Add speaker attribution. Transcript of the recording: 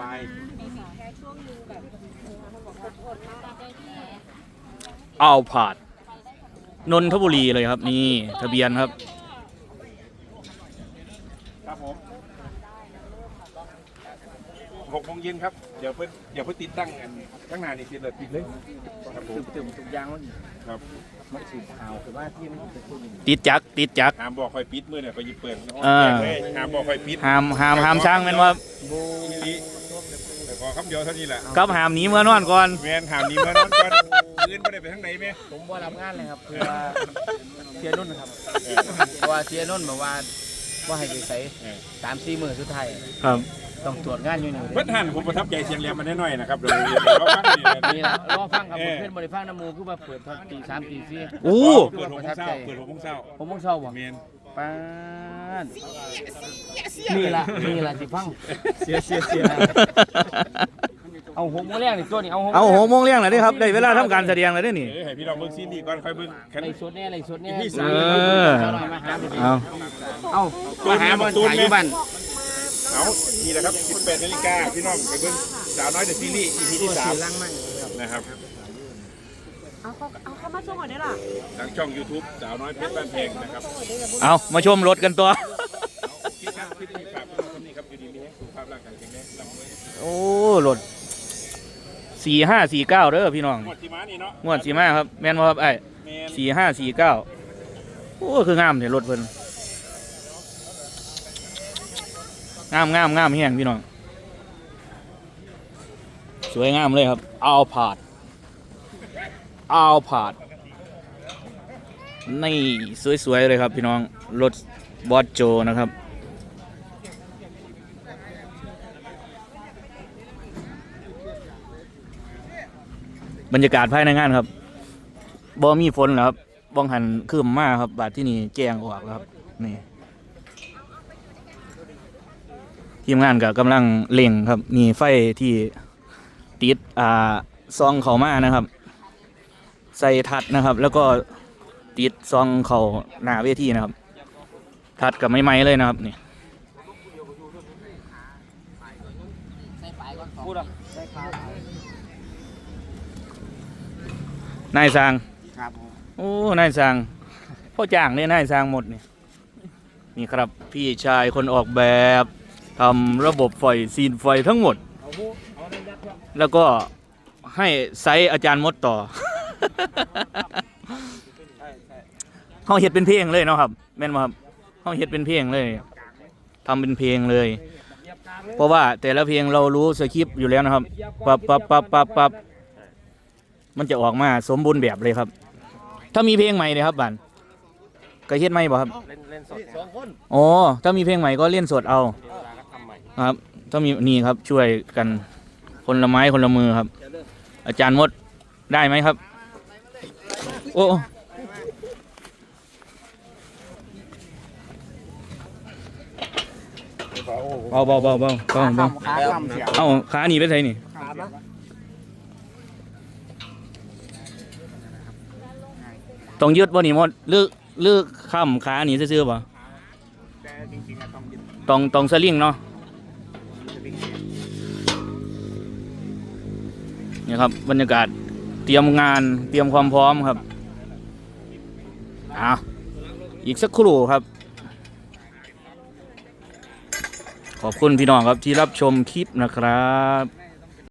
Speaker 1: ปลาย
Speaker 2: เอาผาด นนทบุรีเลยครับนี่ทะเบียนครับ
Speaker 1: ครับผมหกโมงเย็นครับ เดี๋ยวเพิ่นเดี๋ยวเพิ่นติดตั้งอันข้างหน้านี่ติดเลยติดเลยครับผม
Speaker 3: ตื่นตื่นทุกอย่างมัน
Speaker 1: ครับ
Speaker 3: มันสืบข่าวคือว่าที่มันเป็นคนอย่าง
Speaker 2: ติดจักรติดจักร
Speaker 1: หามบอกคอยปิดมือเนี่ยไปหยิบเปิด
Speaker 2: อ่า
Speaker 1: เลยหามบอกคอยปิด
Speaker 2: ห้ามห้ามห้ามช่างแม่นว่า
Speaker 1: อีหลีแต่ขอ คำเดียวเท่านี้แหละ
Speaker 2: กับห้ามหนีเมื่อนอนก่อน
Speaker 1: แมนหามนี้มานอนก่อนยืนไม่ได้ไปทางไหนไหม
Speaker 3: ผมว่ารับงานเลยครับคือว่าเสียนุ่นครับเพราะว่าเสียนุ่นบอกว่าว่าให้ไปใส่สามสี่หมื่นสุดท้าย
Speaker 2: ครับ
Speaker 3: ต้องตรวจงานอยู่นี่
Speaker 1: เพิ่นหันผมประทับใจเสียงเรียมมันน้อยๆนะครับเดี๋ยวเดี๋ยวเราฟังนี่นะ
Speaker 3: นี่แหละรอฟังครับผมเพื่อนบริฟังน้ำมูคือว่าเปิดตอนตีสามตีสี่
Speaker 2: อู้
Speaker 1: เปิดหกโมงเช้าเปิดหกโมงเช้า
Speaker 3: ผมมึงเศร้าบ่
Speaker 1: เมน
Speaker 3: ป้านนี่ล่ะนี่ล่ะสิฟังเสียเสียเสียเอาหกโมงแรกนี่ตัวนี้เอาหก
Speaker 2: เอาหกโมงเลี้ยงเลยดิครับ ได้เวลาทำการแสดงเลยเด้อนี่
Speaker 1: เออให้พี่น้องเบิ่งซีรีส์ก่อนค่อยเบิ่งคัน
Speaker 3: ไรสุดแน่ไรสุดแน่
Speaker 1: พี่
Speaker 2: เอ
Speaker 1: สาว
Speaker 2: อ
Speaker 3: มาหาไป
Speaker 2: เอา
Speaker 3: เอามาหาบอลถ่ายอยู่บ้าน
Speaker 1: เอานี่แหละครับ18นาฬิกาพี่น้องไปเบิ่งสาวน้อยเดอะซีรีส์ EP ที่สาม
Speaker 3: ลังมาก
Speaker 1: นะครับ
Speaker 4: เอาเขาเอาเข้ามาส่งก่อนได้หรอ
Speaker 1: ทางช่อง YouTube สาวน้อยเพชรบ้านแพงนะครับ
Speaker 2: เอามาชมรถกันตัว
Speaker 1: คิดครับคลิปนี้ฝากพี่น้องคนนี้ครับอยู่ดีมีให้สุขภาพร่างกายแข็งแรงร่ำรวย
Speaker 2: โอ้รถสี่ห้าสี่เก้าเด้อพี่น้อง
Speaker 1: หมดที่ม้านี่เนาะ
Speaker 2: งวดสี่มาครับ แม่นบ่ครับไอ้
Speaker 1: แมน
Speaker 2: สี่ห้าสี่เก้าโอ้คืองามเนี่ยรถเพิ่นงามงามงามแห้งพี่น้อง สวยงามเลยครับเอาผาดเอาผาดนี่สวย ๆ เลยครับพี่น้อง รถบอสโจนะครับ บรรยากาศภายในงานครับบ่มีฝนแล้วครับบ้องหันคืมมากครับ บาดที่นี่แจ้งออกครับนี่ทีมงานก็กำลังเล่งครับ มีไฟที่ติดอ่าซองเขามานะครับ ใส่ทัดนะครับ แล้วก็ติดซองเขาหน้าเวทีนะครับ ทัดกับไม้ไม้เลยนะครับนี่
Speaker 3: พูดอะใช่ครับ
Speaker 2: นายสร้าง
Speaker 3: ครับผม
Speaker 2: โอ้นายสร้างพ่อจ้างเนี่ยนายสร้างหมดนี่นี่ครับพี่ชายคนออกแบบทำระบบไฟซีนไฟทั้งหมด แล้วก็ให้ไซส์อาจารย์มดต่อ เขาเฮ็ดเป็นเพลงเลยเนาะครับ แม่นบ่ครับเขาเฮ็ดเป็นเพลงเลยทำเป็นเพลงเลย เพราะว่าแต่ละเพลงเรารู้สคริปต์อยู่แล้วนะครับปับปับปับปับปับมันจะออกมาสมบูรณ์แบบเลยครับ ถ้ามีเพลงใหม่เลยครับบันก็เฮ็ดใหม่บ่ครับ
Speaker 3: เล่นเล่นสดสองคน
Speaker 2: อ๋อถ้ามีเพลงใหม่ก็เล่นสดเอาครับ ถ้ามีนี่ครับช่วยกันคนละไม้คนละมือครับ อาจารย์มดได้ไหมครับ โอ้เบาเบาเบาเบาเบาเบา
Speaker 3: ขาคำเสีย
Speaker 2: เอาขาหนีไปไหนนี่
Speaker 3: ขาปะ
Speaker 2: ต้องยืดบ่นี่มดเลือกเลือกข้ามขาหนีซื่อๆบ่
Speaker 3: แต่จริงๆอะต้องยึด
Speaker 2: ต้องต้องสลิงเนาะ
Speaker 3: สลิง
Speaker 2: นี่ครับบรรยากาศเตรียมงานเตรียมความพร้อมครับ อาอีกสักครู่ครับ ขอบคุณพี่น้องครับที่รับชมคลิปนะครับ